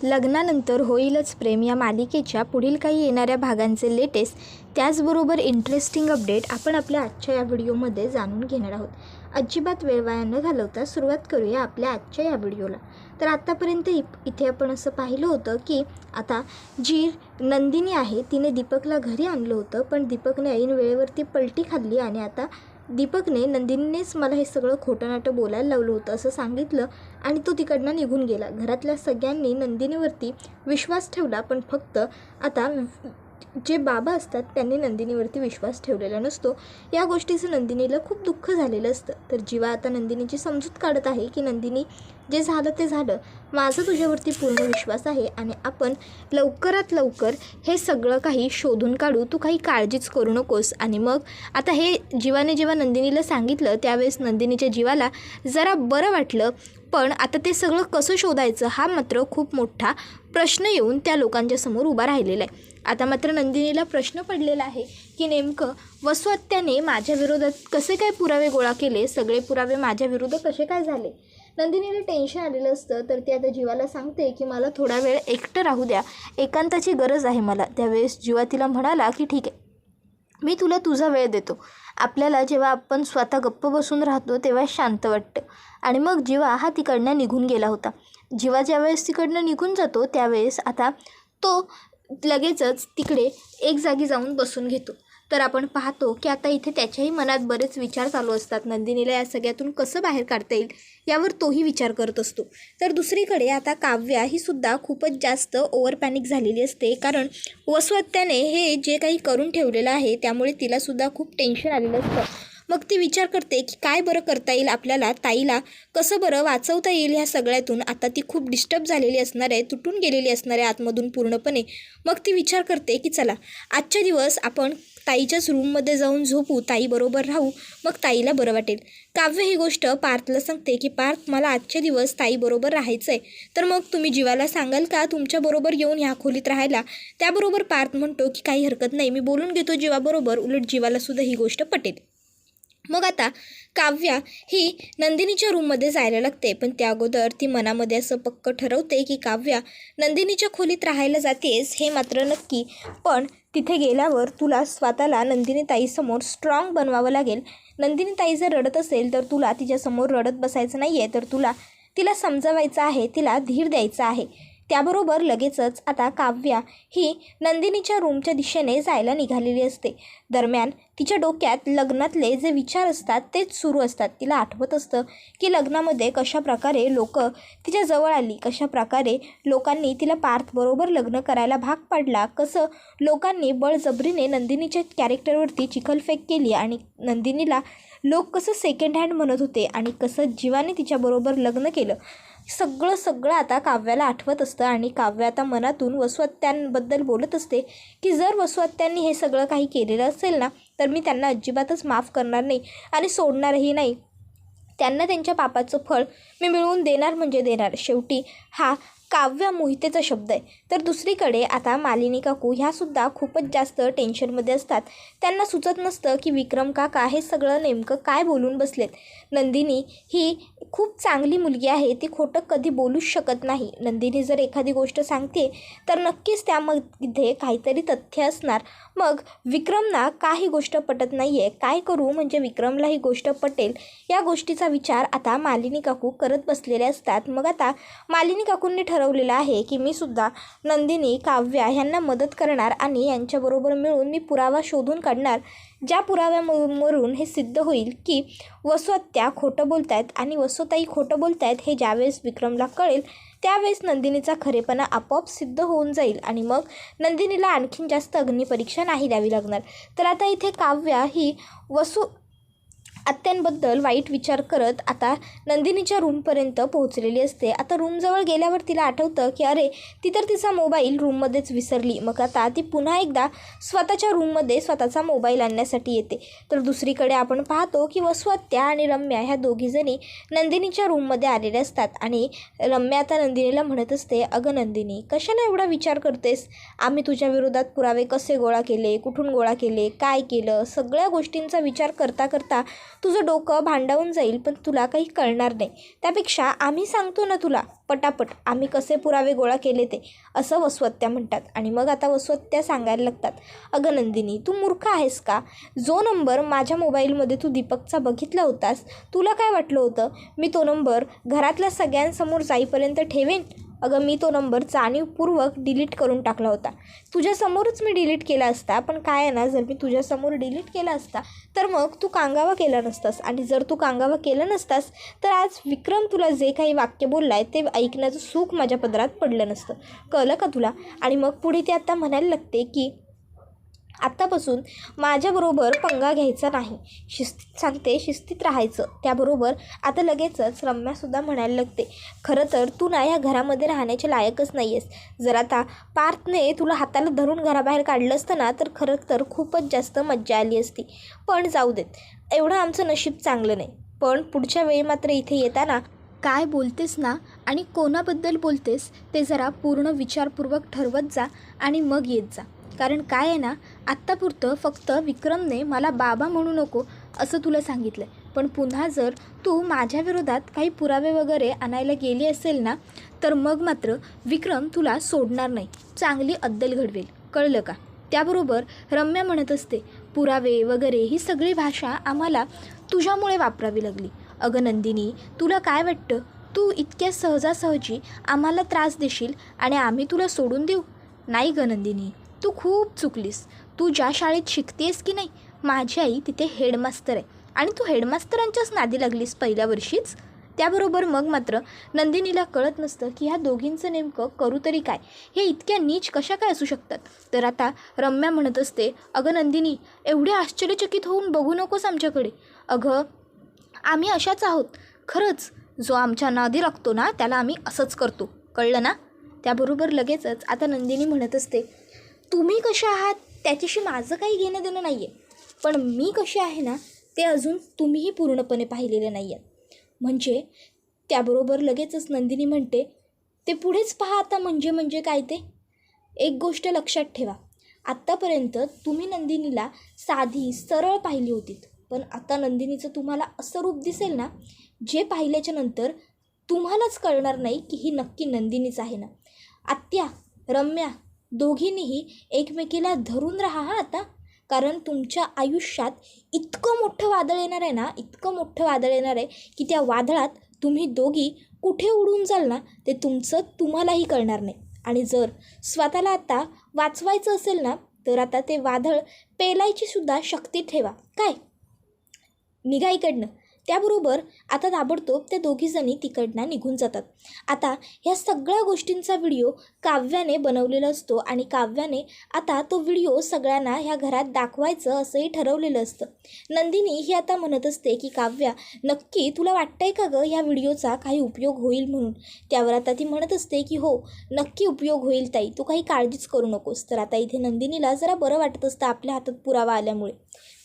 लग्नानंतर होईलच प्रेम. या मालिकेच्या पुढील काही येणाऱ्या भागांचे लेटेस्ट त्याचबरोबर इंटरेस्टिंग अपडेट आपण आपल्या आजच्या या व्हिडिओमध्ये जाणून घेणार आहोत. अजिबात वेळ वाया न घालवता सुरुवात करूया आपल्या आजच्या या व्हिडिओला. तर आत्तापर्यंत इ इथे आपण असं पाहिलं होतं की आता जी नंदिनी आहे तिने दीपकला घरी आणलं होतं पण दीपकने ऐन वेळेवरती पलटी खाल्ली आणि आता दीपकने नंदिनीनेच मला हे सगळं खोटं नाटं बोलायला लावलं होतं असं सांगितलं आणि तो तिकडनं निघून गेला. घरातल्या सगळ्यांनी नंदिनीवरती विश्वास ठेवला पण फक्त आता जे बाबा असतात त्यांनी नंदिनीवरती विश्वास ठेवलेला नसतो. या गोष्टीचं नंदिनीला खूप दुःख झालेलं असतं. तर जीवा आता नंदिनीची समजूत काढत आहे की नंदिनी जे झालं ते झालं. माझा तुझ्यावरती पूर्ण विश्वास आहे आणि आपण लवकरात लवकर हे सगळं काही शोधून काढू. तू काही काळजीच करू नकोस. आणि मग आता हे जीवाने जेव्हा नंदिनीला सांगितलं त्यावेळेस नंदिनीच्या जीवाला जरा बरं वाटलं. पण आता ते सगळं कसं शोधायचं हा मात्र खूप मोठा प्रश्न येऊन त्या लोकांच्या समोर उभा राहिलेला आहे. आता मात्र नंदिनीला प्रश्न पडलेला आहे की नेमकं वसुहत्याने माझ्या विरोधात कसे काय पुरावे गोळा केले? सगळे पुरावे माझ्या विरुद्ध कसे काय झाले? नंदिनीला टेन्शन आलेलं असतं तर ती आता जीवाला सांगते की मला थोडा वेळ एकटं राहू द्या. एकांताची गरज आहे मला. त्यावेळेस जीवा तिला म्हणाला की ठीक आहे मी तुला तुझा वेळ देतो. आपल्याला जेव्हा आपण स्वतः गप्प बसून राहतो तेव्हा शांत वाटतं. आणि मग जीवा हा तिकडनं निघून गेला होता. जीवा ज्यावेळेस तिकडनं निघून जातो त्यावेळेस आता तो लगेचच तिकडे एक जागी जाऊन बसून घेतो. तर आपण पाहतो की आता इथे त्याच्याही मनात बरेच विचार चालू असतात. नंदिनीला या सगळ्यातून कसं बाहेर काढता येईल यावर तोही विचार करत असतो. तर दुसरीकडे आता काव्या ही सुद्धा खूपच जास्त ओव्हर पॅनिक झालेली असते. कारण वसुहत्याने हे जे काही करून ठेवलेलं आहे त्यामुळे तिलासुद्धा खूप टेन्शन आलेलं असतं. मग ती विचार करते की काय बरं करता येईल आपल्याला ताईला? कसं बरं वाचवता येईल ह्या सगळ्यातून? आता ती खूप डिस्टर्ब झालेली असणार आहे तुटून गेलेली असणार आहे आतमधून पूर्णपणे. मग ती विचार करते की चला आजच्या दिवस आपण ताईच्याच रूममध्ये जाऊन झोपू ताईबरोबर राहू मग ताईला बरं वाटेल. काव्य ही गोष्ट पार्थला सांगते की पार्थ मला आजचे दिवस ताईबरोबर राहायचं आहे तर मग तुम्ही जीवाला सांगाल का तुमच्याबरोबर येऊन ह्या खोलीत राहायला? त्याबरोबर पार्थ म्हणतो की काही हरकत नाही मी बोलून घेतो जीवाबरोबर उलट जीवालासुद्धा ही गोष्ट पटेल. मग आता काव्या ही नंदिनीच्या रूममध्ये जायला लागते. पण त्या अगोदर ती मनामध्ये असं पक्क ठरवते की काव्या नंदिनीच्या खोलीत राहायला जातेस हे मात्र नक्की. पण तिथे गेल्यावर तुला स्वतःला नंदिनी ताईसमोर स्ट्रॉंग बनवावं लागेल. नंदिनी ताई जर रडत असेल तर तुला तिच्यासमोर रडत बसायचं नाही आहे तर तुला तिला समजवायचं आहे तिला धीर द्यायचा आहे. त्याबरोबर लगेचच आता काव्या ही नंदिनीच्या रूमच्या दिशेने जायला निघालेली असते. दरम्यान तिच्या डोक्यात लग्नातले जे विचार असतात तेच सुरू असतात. तिला आठवत असतं की लग्नामध्ये कशा प्रकारे लोक तिच्या जवळ आली कशा प्रकारे लोकांनी तिला पार्थबरोबर लग्न करायला भाग पाडला कसं लोकांनी बळजबरीने नंदिनीच्या कॅरेक्टरवरती चिखलफेक केली आणि नंदिनीला लोक कसं सेकंड हँड म्हणत होते आणि कसं जीवाने तिच्याबरोबर लग्न केलं सगळं सगळं आता काव्याला आठवत असतं आणि काव्य आता मनातून वसुहत्यांबद्दल बोलत असते की जर वसुहत्यांनी हे सगळं काही केलेलं असेल ना तर मी त्यांना अजिबातच माफ करणार नाही आणि सोडणारही नाही. त्यांना त्यांच्या पापाचं फळ मी मिळवून देणार म्हणजे देणार. शेवटी हा काव्य मोहितेचा शब्द आहे. तर दुसरीकडे आता मालिनी काकू ह्यासुद्धा खूपच जास्त टेन्शनमध्ये असतात. त्यांना सुचत नसतं की विक्रम काका हे सगळं नेमकं काय बोलून बसलेत. नंदिनी ही खूप चांगली मुलगी आहे ती खोटं कधी बोलूच शकत नाही. नंदिनी जर एखादी गोष्ट सांगते तर नक्कीच त्यामध्ये काहीतरी तथ्य असणार. मग विक्रमना काही गोष्ट पटत नाही आहे काय करू? म्हणजे विक्रमला ही गोष्ट पटेल. या गोष्टीचा विचार आता मालिनी काकू करत बसलेले असतात. मग आता मालिनी काकूंनी ठरवलेलं आहे की मी सुद्धा नंदिनी काव्या ह्यांना मदत करणार आणि यांच्याबरोबर मिळून मी पुरावा शोधून काढणार. ज्या पुराव्यामरून हे सिद्ध होईल की वसुहत्या खोटं बोलत आहेत आणि वसुताई खोटं बोलत आहेत हे ज्यावेळेस विक्रमला कळेल त्यावेळेस नंदिनीचा खरेपणा आपोआप सिद्ध होऊन जाईल आणि मग नंदिनीला आणखीन जास्त अग्निपरीक्षा नाही द्यावी लागणार. तर आता इथे काव्या ही वसु आत्यांबद्दल वाईट विचार करत आता नंदिनीच्या रूमपर्यंत पोहोचलेली असते. आता रूमजवळ गेल्यावर तिला आठवतं की अरे ती तर तिचा मोबाईल रूममध्येच विसरली. मग आता ती पुन्हा एकदा स्वतःच्या रूममध्ये स्वतःचा मोबाईल आणण्यासाठी येते. तर दुसरीकडे आपण पाहतो की वस्वत्या आणि रम्या ह्या दोघीजणी नंदिनीच्या रूममध्ये आलेल्या असतात. आणि रम्या आता नंदिनीला म्हणत असते अगं नंदिनी कशाला एवढा विचार करतेस? आम्ही तुझ्या विरोधात पुरावे कसे गोळा केले? कुठून गोळा केले? काय केलं? सगळ्या गोष्टींचा विचार करता करता तुझं डोकं भांडावून जाईल पण तुला काही कळणार नाही. त्यापेक्षा आम्ही सांगतो ना तुला पटापट आम्ही कसे पुरावे गोळा केले ते असं वसवत्त्या म्हणतात. आणि मग आता वसवत्त्या सांगायला लागतात. अगं नंदिनी तू मूर्ख आहेस का? जो नंबर माझ्या मोबाईलमध्ये तू दीपकचा बघितला होतास तुला काय वाटलं होतं? मी तो नंबर घरातल्या सगळ्यांसमोर जाईपर्यंत ठेवेन? अगं मी तो नंबर जाणीवपूर्वक डिलीट करून टाकला होता. तुझ्यासमोरच मी डिलीट केला असता पण काय आहे ना जर मी तुझ्यासमोर डिलीट केला असता तर मग तू कांगावा केला नसतास. आणि जर तू कांगावा केला नसतास तर आज विक्रम तुला जे काही वाक्य बोलला आहे ते ऐकण्याचं सुख माझ्या पदरात पडलं नसतं. कळलं का तुला? आणि मग पुढे ते आता म्हणायला लागते की आत्तापासून माझ्याबरोबर पंगा घ्यायचा नाही. शिस्तीत सांगते शिस्तीत राहायचं. त्याबरोबर आता लगेचच रम्यासुद्धा म्हणायला लागते खरं तर तू ना या घरामध्ये राहण्याचे लायकच नाही आहेस जर आता पार्थने तुला हाताला धरून घराबाहेर काढलं असतं ना तर खरं तर खूपच जास्त मज्जा आली असती. पण जाऊ देत. एवढं आमचं नशीब चांगलं नाही. पण पुढच्या वेळी मात्र इथे येताना काय बोलतेस ना आणि कोणाबद्दल बोलतेस ते जरा पूर्ण विचारपूर्वक ठरवत जा आणि मग येत जा. कारण काय आहे ना आत्तापुरतं फक्त विक्रमने मला बाबा म्हणू नको असं तुला सांगितलं पण पुन्हा जर तू माझ्या विरोधात काही पुरावे वगैरे आणायला गेली असेल ना तर मग मात्र विक्रम तुला सोडणार नाही. चांगली अद्दल घडवेल. कळलं का? त्याबरोबर रम्या म्हणत असते पुरावे वगैरे ही सगळी भाषा आम्हाला तुझ्यामुळे वापरावी लागली. अगं नंदिनी तुला काय वाटतं? तू इतक्या सहजासहजी आम्हाला त्रास देशील आणि आम्ही तुला सोडून देऊ? नाही ग नंदिनी. तू खूप चुकलीस. तू ज्या शाळेत शिकतेस की नाही माझी आई तिथे हेडमास्तर आहे. आणि तू हेडमास्तरांच्याच नादी लागलीस पहिल्या वर्षीच. त्याबरोबर मग मात्र नंदिनीला कळत नसतं की ह्या दोघींचं नेमकं करू तरी काय? हे इतक्या नीच कशा काय असू शकतात? तर आता रम्या म्हणत असते अगं नंदिनी एवढे आश्चर्यचकित होऊन बघू नकोस आमच्याकडे. अगं आम्ही अशाच आहोत. खरंच जो आमच्या नादी लागतो ना त्याला आम्ही असंच करतो. कळलं ना? त्याबरोबर लगेचच आता नंदिनी म्हणत असते तुम्ही कसे आहात? त्याच्याशी माझं काही घेणं देणं नाही आहे पण मी कशी आहे ना ते अजून तुम्हीही पूर्णपणे पाहिलेलं नाही आहे म्हणजे त्याबरोबर लगेचच नंदिनी म्हणते ते पुढेच पहा आता म्हणजे म्हणजे काय ते. एक गोष्ट लक्षात ठेवा. आत्तापर्यंत तुम्ही नंदिनीला साधी सरळ पाहिली होतीत. पण आता नंदिनीचं तुम्हाला असं रूप दिसेल ना जे पाहिल्याच्या नंतर तुम्हालाच कळणार नाही की ही नक्की नंदिनीच आहे ना. आत्या रम्या दोघींनीही एकमेकीला धरून राहा हा आता. कारण तुमच्या आयुष्यात इतकं मोठं वादळ येणार आहे ना इतकं मोठं वादळ येणार आहे की त्या वादळात तुम्ही दोघी कुठे उडून जाल ना ते तुमचं तुम्हालाही कळणार नाही. आणि जर स्वतःला आता वाचवायचं असेल ना तर आता ते वादळ पेलायची सुद्धा शक्ती ठेवा. काय? निघा इकडनं. त्याबरोबर आता ताबडतोब त्या दोघीजणी तिकडनं निघून जातात. आता ह्या सगळ्या गोष्टींचा व्हिडिओ काव्याने बनवलेला असतो आणि काव्याने आता तो व्हिडिओ सगळ्यांना ह्या घरात दाखवायचं असंही ठरवलेलं असतं. नंदिनी ही आता म्हणत असते की काव्या नक्की तुला वाटतंय का गं ह्या व्हिडिओचा काही उपयोग होईल म्हणून? त्यावर आता ती म्हणत असते की हो नक्की उपयोग होईल ताई तू काही काळजीच करू नकोस. तर आता इथे नंदिनीला जरा बरं वाटत असतं आपल्या हातात पुरावा आल्यामुळे.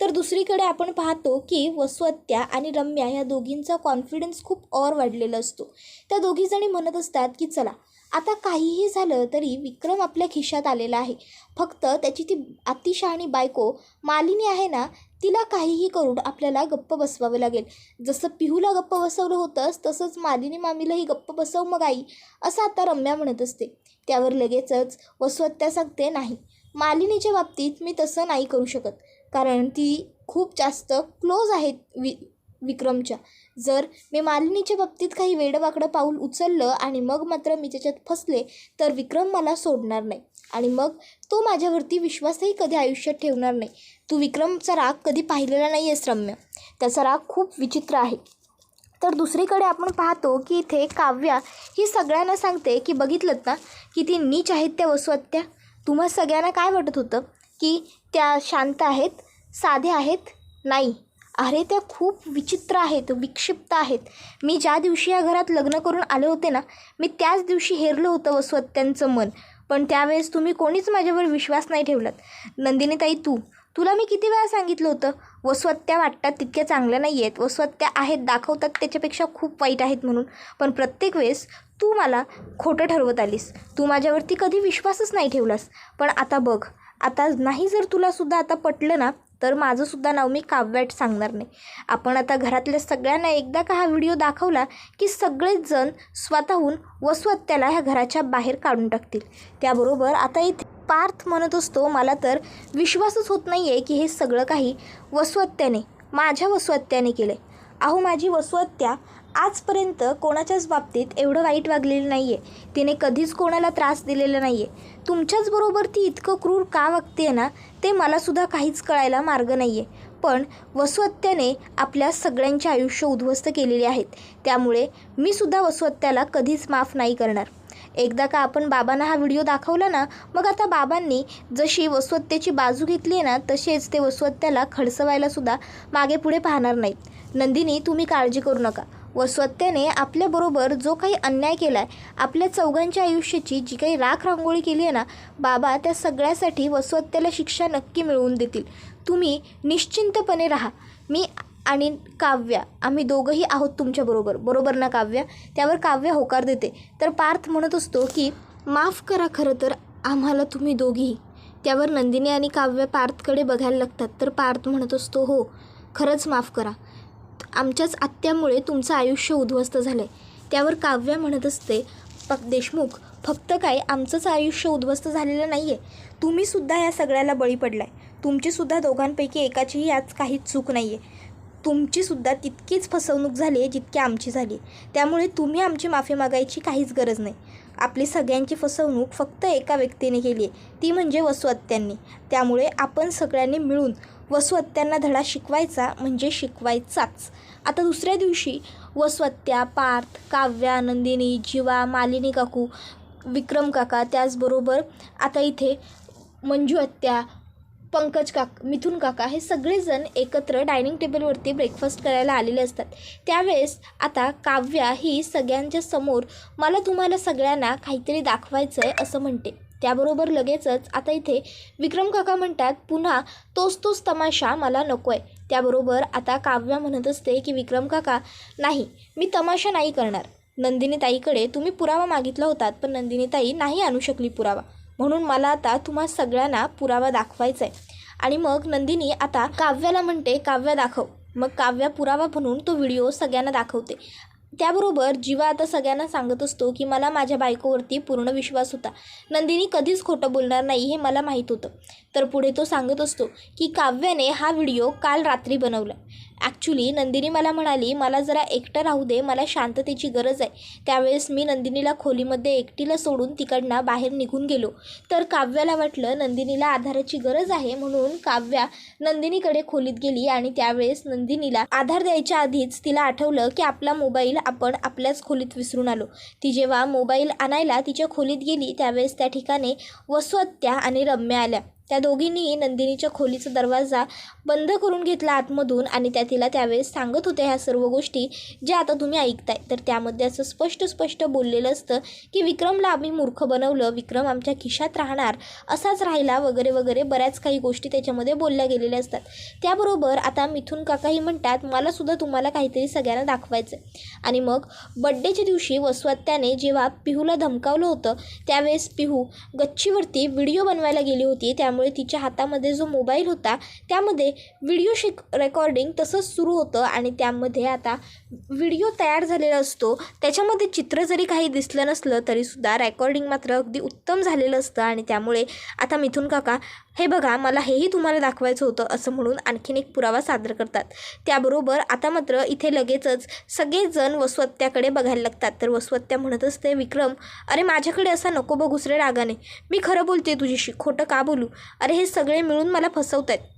तर दुसरीकडे आपण पाहतो की वसुहत्या आणि रम्य या दोघींचा कॉन्फिडन्स खूप और वाढलेला असतो. त्या दोघीजणी म्हणत असतात की चला आता काहीही झालं तरी विक्रम आपल्या खिशात आलेला आहे. फक्त त्याची ती अतिशहाणी बायको मालिनी आहे ना तिला काहीही करून आपल्याला गप्प बसवावं लागेल. जसं पिहूला गप्प बसवलं होतंच तसंच मालिनी मामीलाही गप्प बसव मग आई असं आता रम्या म्हणत असते. त्यावर लगेचच वसवत्या सांगते नाही मालिनीच्या बाबतीत मी तसं नाही करू शकत. कारण ती खूप जास्त क्लोज आहेत वि विक्रमच्या. जर मी मालिनीच्या बाबतीत काही वेडवाकडं पाऊल उचललं आणि मग मात्र मी त्याच्यात फसले तर विक्रम मला सोडणार नाही. आणि मग तो माझ्यावरती विश्वासही कधी आयुष्यात ठेवणार नाही. तू विक्रमचा राग कधी पाहिलेला नाही आहेस रम्य. त्याचा राग खूप विचित्र आहे. तर दुसरीकडे आपण पाहतो की इथे काव्या ही सगळ्यांना सांगते की बघितलं ना की ती नीच आहेत त्या वसुहत्या तुम्हा सगळ्यांना काय वाटत होतं? की त्या शांत आहेत साधे आहेत? नाही. अरे त्या खूप विचित्र आहेत विक्षिप्त आहेत. मी ज्या दिवशी या घरात लग्न करून आले होते ना मी त्याच दिवशी हेरलं होतं वसुहत्यांचं मन. पण त्यावेळेस तुम्ही कोणीच माझ्यावर विश्वास नाही ठेवलात. नंदिनीताई तू तुला मी किती वेळा सांगितलं होतं? वस्वत्या वाटतात तितक्या चांगल्या नाही आहेत. वस्वत्या आहेत दाखवतात त्याच्यापेक्षा खूप वाईट आहेत म्हणून. पण प्रत्येक वेळेस तू मला खोटं ठरवत आलीस. तू माझ्यावरती कधी विश्वासच नाही ठेवलास. पण आता बघ आता नाही जर तुला सुद्धा आता पटलं ना तर माझंसुद्धा नाव मी काव्याट सांगणार नाही. आपण आता घरातल्या सगळ्यांना एकदा का हा व्हिडिओ दाखवला की सगळेच जण स्वतःहून वसुहत्याला ह्या घराच्या बाहेर काढून टाकतील. त्याबरोबर आता इथे पार्थ म्हणत असतो मला तर विश्वासच होत नाही आहे की हे सगळं काही वसुहत्याने माझ्या वसुहत्याने केलं आहे अहो माझी वसुहत्या आजपर्यंत कोणाच्याच बाबतीत एवढं वाईट वागलेलं नाही आहे तिने कधीच कोणाला त्रास दिलेला नाही आहे तुमच्याच बरोबर ती इतकं क्रूर का वागते ना ते मलासुद्धा काहीच कळायला मार्ग नाही आहे पण वसुहत्याने आपल्या सगळ्यांचे आयुष्य उद्ध्वस्त केलेले आहेत. त्यामुळे मी सुद्धा वसुहत्याला कधीच माफ नाही करणार. एकदा का आपण बाबांना हा व्हिडिओ दाखवला ना मग आता बाबांनी जशी वसुहत्याची बाजू घेतली आहे ना तसेच ते वसुहत्याला खडसवायला सुद्धा मागे पुढे पाहणार नाहीत नंदिनी तुम्ही काळजी करू नका. वसुहत्याने आपल्याबरोबर जो काही अन्याय केला आहे आपल्या चौघांच्या आयुष्याची जी काही राख रांगोळी केली आहे ना बाबा त्या सगळ्यासाठी वसुहत्याला शिक्षा नक्की मिळवून देतील. तुम्ही निश्चिंतपणे राहा. मी आणि काव्या आम्ही दोघंही आहोत तुमच्याबरोबर बरोबर ना काव्या? त्यावर काव्य होकार देते. तर पार्थ म्हणत असतो की माफ करा खरं तर आम्हाला तुम्ही दोघीही. त्यावर नंदिनी आणि काव्य पार्थकडे बघायला लागतात. तर पार्थ म्हणत असतो हो खरंच माफ करा. आमच्याच आत्यामुळे तुमचं आयुष्य उद्ध्वस्त झालं आहे त्यावर काव्य म्हणत असते प देशमुख फक्त काय आमचंच आयुष्य उद्ध्वस्त झालेलं नाही आहे तुम्हीसुद्धा या सगळ्याला बळी पडलाय. तुमचीसुद्धा दोघांपैकी एकाचीही आज काहीच चूक नाही आहे तुमचीसुद्धा तितकीच फसवणूक झाली आहे जितकी आमची झाली त्यामुळे तुम्ही आमची माफी मागायची काहीच गरज नाही. आपली सगळ्यांची फसवणूक फक्त एका व्यक्तीने केली आहे. ती म्हणजे वसुहत्यांनी त्यामुळे आपण सगळ्यांनी मिळून वसुहत्यांना धडा शिकवायचा म्हणजे शिकवायचाच. आता दुसऱ्या दिवशी वसुहत्या पार्थ काव्या नंदिनी जीवा मालिनी काकू विक्रम काका त्याचबरोबर आता इथे मंजू हत्या पंकज काक मिथुन काका हे सगळेजण एकत्र डायनिंग टेबलवरती ब्रेकफास्ट करायला आलेले असतात. त्यावेळेस आता काव्या ही सगळ्यांच्या समोर मला तुम्हाला सगळ्यांना काहीतरी दाखवायचं आहे असं म्हणते. त्याबरोबर लगेचच आता इथे विक्रम काका म्हणतात पुन्हा तोच तोच तमाशा मला नको आहे त्याबरोबर आता काव्या म्हणत असते की विक्रम काका नाही मी तमाशा नाही करणार. नंदिनी ताईकडे तुम्ही पुरावा मागितला होतात पण नंदिनी ताई नाही आणू शकली पुरावा. म्हणून मला आता तुम्हा सगळ्यांना पुरावा दाखवायचा आहे आणि मग नंदिनी आता काव्याला म्हणते काव्या दाखव. मग काव्या पुरावा म्हणून तो व्हिडिओ सगळ्यांना दाखवते. त्याबरोबर जीवा आता सगळ्यांना सांगत असतो की मला माझ्या बायकोवरती पूर्ण विश्वास होता. नंदिनी कधीच खोटं बोलणार नाही हे मला माहीत होतं. तर पुढे तो सांगत असतो की काव्याने हा व्हिडिओ काल रात्री बनवला. ॲक्च्युली नंदिनी मला म्हणाली मला जरा एकटं राहू दे मला शांततेची गरज आहे. त्यावेळेस मी नंदिनीला खोलीमध्ये एकटीला सोडून तिकडनं बाहेर निघून गेलो. तर काव्याला वाटलं नंदिनीला आधाराची गरज आहे म्हणून काव्या नंदिनीकडे खोलीत गेली आणि त्यावेळेस नंदिनीला आधार द्यायच्या आधीच तिला आठवलं की आपला मोबाईल आपण आपल्याच खोलीत विसरून आलो. ती जेव्हा मोबाईल आणायला तिच्या खोलीत गेली त्यावेळेस त्या ठिकाणी वसुहत्या आणि रम्या आल्या. त्या दोघींनीही नंदिनीच्या खोलीचा दरवाजा बंद करून घेतला आतमधून आणि त्या तिला त्यावेळेस सांगत होत्या ह्या सर्व गोष्टी ज्या आता तुम्ही ऐकताय. तर त्यामध्ये असं स्पष्ट स्पष्ट बोललेलं असतं की विक्रमला आम्ही मूर्ख बनवलं विक्रम आमच्या खिशात राहणार असाच राहिला वगैरे वगैरे बऱ्याच काही गोष्टी त्याच्यामध्ये बोलल्या गेलेल्या असतात. त्याबरोबर आता मिथून काकाही म्हणतात मलासुद्धा तुम्हाला काहीतरी सगळ्यांना दाखवायचं आणि मग बड्डेच्या दिवशी वसवात्याने जेव्हा पिहूला धमकावलं होतं त्यावेळेस पिहू गच्चीवरती व्हिडिओ बनवायला गेली होती. त्यामुळे तिच्या हातामध्ये जो मोबाईल होता त्यामध्ये व्हिडिओ शिक रेकॉर्डिंग तसंच सुरू होतं आणि त्यामध्ये आता व्हिडिओ तयार झालेला असतो. त्याच्यामध्ये चित्र जरी काही दिसलं नसलं तरीसुद्धा रेकॉर्डिंग मात्र अगदी उत्तम झालेलं असतं आणि त्यामुळे आता मिथून काका हे बघा मला हेही तुम्हाला दाखवायचं होतं असं म्हणून आणखीन एक पुरावा सादर करतात. त्याबरोबर आता मात्र इथे लगेचच सगळेजण वसुहत्याकडे बघायला लागतात. तर वसुहत्या म्हणत असते विक्रम अरे माझ्याकडे असा नको बघुसरे रागाने. मी खरं बोलते तुझ्याशी. खोटं का बोलू? अरे हे सगळे मिळून मला फसवत आहेत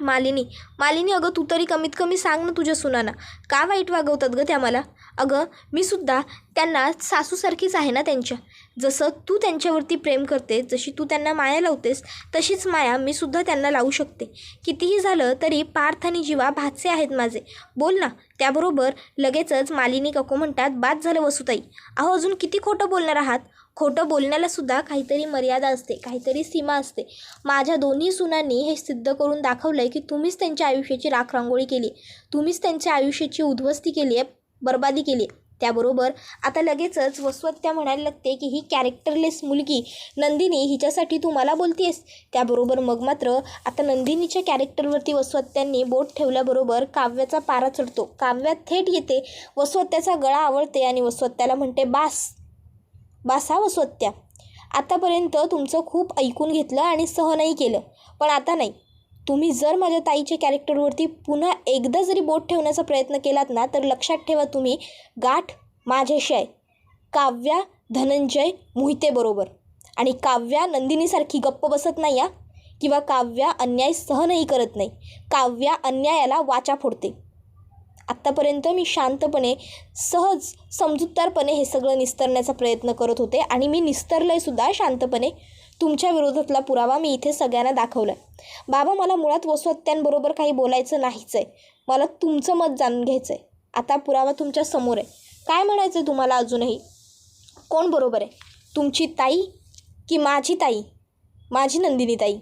मालिनी मालिनी अगं तू तरी कमीत कमी सांग ना तुझ्या सुनाना. का वाईट वागवतात गं त्या मला? अगं मी सुद्धा त्यांना सासूसारखीच आहे ना त्यांच्या. जसं तू त्यांच्यावरती प्रेम करते जशी तू त्यांना माया लावतेस तशीच माया मी सुद्धा त्यांना लावू शकते. कितीही झालं तरी पार्थ आणि जीवा भाचे आहेत माझे. बोल ना त्याबरोबर लगेचच मालिनी कको म्हणतात बाद झालं वसुताई. अहो अजून किती खोटं बोलणार आहात? खोटं बोलण्याला सुद्धा काहीतरी मर्यादा असते काहीतरी सीमा असते. माझ्या दोन्ही सुनांनी हे सिद्ध करून दाखवलं आहे की तुम्हीच त्यांच्या आयुष्याची राखरांगोळी केली तुम्हीच त्यांच्या आयुष्याची उद्ध्वस्ती केली आहे बर्बादी केली आहे त्याबरोबर आता लगेचच वसवत्या म्हणायला लागते की ही कॅरेक्टरलेस मुलगी नंदिनी हिच्यासाठी तू मला बोलतेस. त्याबरोबर मग मात्र आता नंदिनीच्या कॅरेक्टरवरती वसवत्यांनी बोट ठेवल्याबरोबर काव्याचा पारा चढतो. काव्या थेट येते. वसवत्याचा गळा आवडते आणि वसवत्याला म्हणते बास बास हा वसवत्या. आतापर्यंत तुमचं खूप ऐकून घेतलं आणि सहनही केलं. पण आता नाही. तुम्ही जर माझ्या ताईच्या कॅरेक्टरवरती पुन्हा एकदा जरी बोट ठेवण्याचा प्रयत्न केलात ना तर लक्षात ठेवा तुम्ही गाठ माझ्याशी आहे काव्या धनंजय मोहितेबरोबर आणि काव्या नंदिनीसारखी गप्प बसत नाही या किंवा काव्या अन्याय सहनही करत नाही. काव्या अन्यायाला वाचा फोडते. आत्तापर्यंत मी शांतपणे सहज समजूतदारपणे हे सगळं निस्तरण्याचा प्रयत्न करत होते आणि मी निस्तरलंय सुद्धा शांतपणे. तुमच्या विरोधातला पुरावा मी इथे सगळ्यांना दाखवला आहे बाबा मला मुळात वसवत्यांबरोबर काही बोलायचं नाहीच आहे मला तुमचं मत जाणून घ्यायचं आहे आता पुरावा तुमच्यासमोर आहे. काय म्हणायचं आहे तुम्हाला अजूनही? कोण बरोबर आहे? तुमची ताई की माझी ताई? माझी नंदिनी ताई?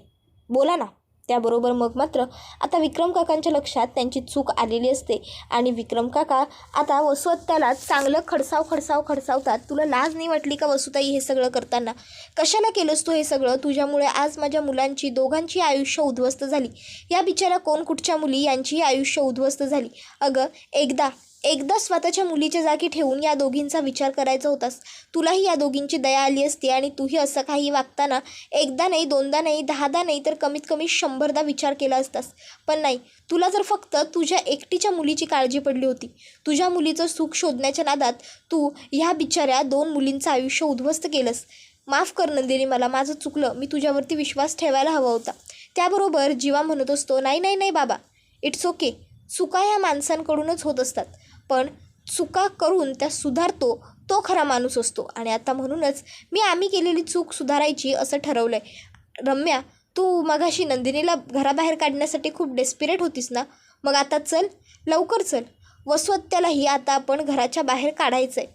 बोला ना. त्याबरोबर मग मात्र आता विक्रम काकांच्या लक्षात त्यांची चूक आलेली असते. आणि विक्रम काका आता वसुत्याला चांगलं खडसाव खडसाव खडसावतात. तुला लाज नाही वाटली का वसुताई हे सगळं करताना? कशाला केलंस तू हे सगळं? तुझ्यामुळे आज माझ्या मुलांची दोघांची आयुष्य उद्ध्वस्त झाली. या बिचारा कोण कुठच्या मुली? यांचीही आयुष्य उद्ध्वस्त झाली. अगं एकदा एकदा स्वतःच्या मुलीच्या जागी ठेवून या दोघींचा विचार करायचा होतास तुलाही या दोघींची दया आली असती आणि तूही असं काही वागताना एकदा नाही दोनदा नाही दहादा नाही तर कमीत कमी शंभरदा विचार केला असतास. पण नाही तुला जर फक्त तुझ्या एकटीच्या मुलीची काळजी पडली होती तुझ्या मुलीचं सुख शोधण्याच्या नादात तू ह्या बिचाऱ्या दोन मुलींचं आयुष्य उद्ध्वस्त केलंस. माफ कर नंदिनी मला माझं चुकलं मी तुझ्यावरती विश्वास ठेवायला हवा होता. त्याबरोबर जीवा म्हणत असतो नाही नाही नाही बाबा इट्स ओके चुका ह्या माणसांकडूनच होत असतात. पण चुका करून त्या सुधारतो तो खरा माणूस असतो. आणि आता म्हणूनच मी आम्ही केलेली चूक सुधारायची असं ठरवलं आहे रम्या तू मगाशी नंदिनीला घराबाहेर काढण्यासाठी खूप डेस्पिरेट होतीस ना? मग आता चल लवकर चल. वसवत्यालाही आता आपण घराच्या बाहेर काढायचं आहे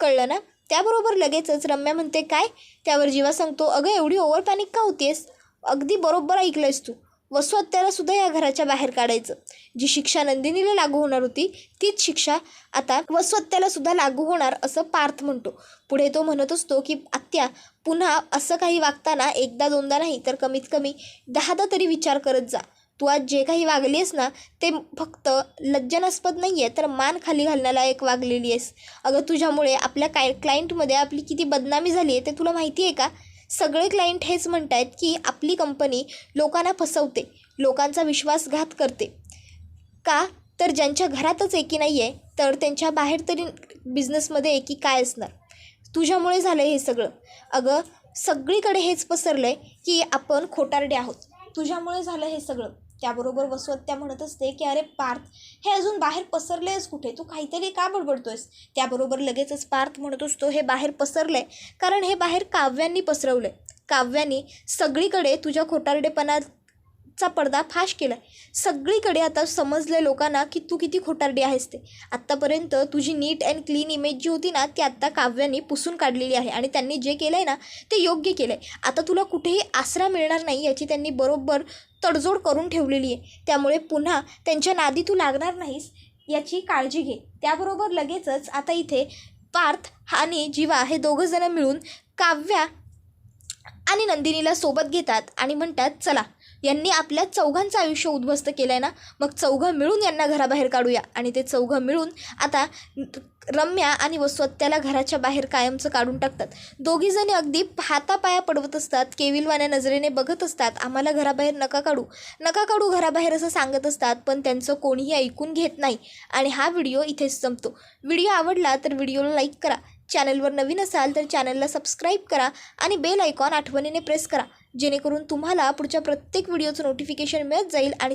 कळलं ना? त्याबरोबर लगेचच रम्या म्हणते काय? त्यावर जीवा सांगतो अगं एवढी ओव्हर पॅनिक का होतीयस? अगदी बरोबर ऐकलंयस तू. वसुहत्याला सुद्धा या घराच्या बाहेर काढायचं. जी शिक्षा नंदिनीला लागू होणार होती तीच शिक्षा आता वसुहत्याला सुद्धा लागू होणार असं पार्थ म्हणतो. पुढे तो म्हणत असतो की आत्या पुन्हा असं काही वागताना एकदा दोनदा नाही तर कमीत कमी दहादा तरी विचार करत जा. तू आज जे काही वागली आहेस ना ते फक्त लज्जनास्पद नाही आहे तर मान खाली घालण्याला एक वागलेली आहेस अगं तुझ्यामुळे आपल्या काय क्लायंटमध्ये आपली किती बदनामी झाली आहे ते तुला माहिती आहे का? सगळे क्लायंट हेच म्हणत आहेत की आपली कंपनी लोकांना फसवते लोकांचा विश्वासघात करते. का? तर ज्यांच्या घरातच एकी नाही आहे तर त्यांच्या बाहेर तरी बिझनेसमध्ये एकी काय असणार? तुझ्यामुळे झालं हे सगळं. अगं सगळीकडे हेच पसरलं आहे की आपण खोटारडे आहोत. तुझ्यामुळे झालं हे सगळं. त्याबरोबर वसवत्या म्हणत असते की अरे पार्थ हे अजून बाहेर पसरले आहेस कुठे? तू काहीतरी का बडबडतोयस? त्याबरोबर लगेचच पार्थ म्हणत असतो हे बाहेर पसरलं आहे कारण हे बाहेर काव्यांनी पसरवलं आहे काव्यानी सगळीकडे तुझ्या खोटारडेपणा पडदा फाश केला आहे सगळीकडे आता समजलं लोकांना की तू किती खोटारडी आहेस ते. आत्तापर्यंत तुझी नीट अँड क्लीन इमेज जी होती ना ती आत्ता काव्याने पुसून काढलेली आहे. आणि त्यांनी जे केलं आहे ना ते योग्य केलं आहे आता तुला कुठेही आसरा मिळणार नाही याची त्यांनी बरोबर तडजोड करून ठेवलेली आहे. त्यामुळे पुन्हा त्यांच्या नादी तू लागणार नाहीस याची काळजी घे. त्याबरोबर लगेचच आता इथे पार्थ आणि जीवा हे दोघंजणं मिळून काव्या आणि नंदिनीला सोबत घेतात आणि म्हणतात चला यांनी आपल्या चौघांचं आयुष्य उद्ध्वस्त केलं आहे ना? मग चौघं मिळून यांना घराबाहेर काढूया. आणि ते चौघं मिळून आता रम्या आणि वसवत्याला घराच्या बाहेर कायमचं काढून टाकतात. दोघीजणी अगदी हातापाया पडवत असतात केविलवाण्या नजरेने बघत असतात आम्हाला घराबाहेर नका काढू. नका काढू घराबाहेर असं सांगत असतात पण त्यांचं कोणीही ऐकून घेत नाही. आणि हा व्हिडिओ इथेच संपतो. व्हिडिओ आवडला तर व्हिडिओला लाईक करा. चॅनलवर नवीन असाल तर चॅनलला सबस्क्राईब करा आणि बेल आयकॉन आठवणीने प्रेस करा जेणेकरून तुम्हाला पुढच्या प्रत्येक व्हिडिओचं नोटिफिकेशन मिळत जाईल आणि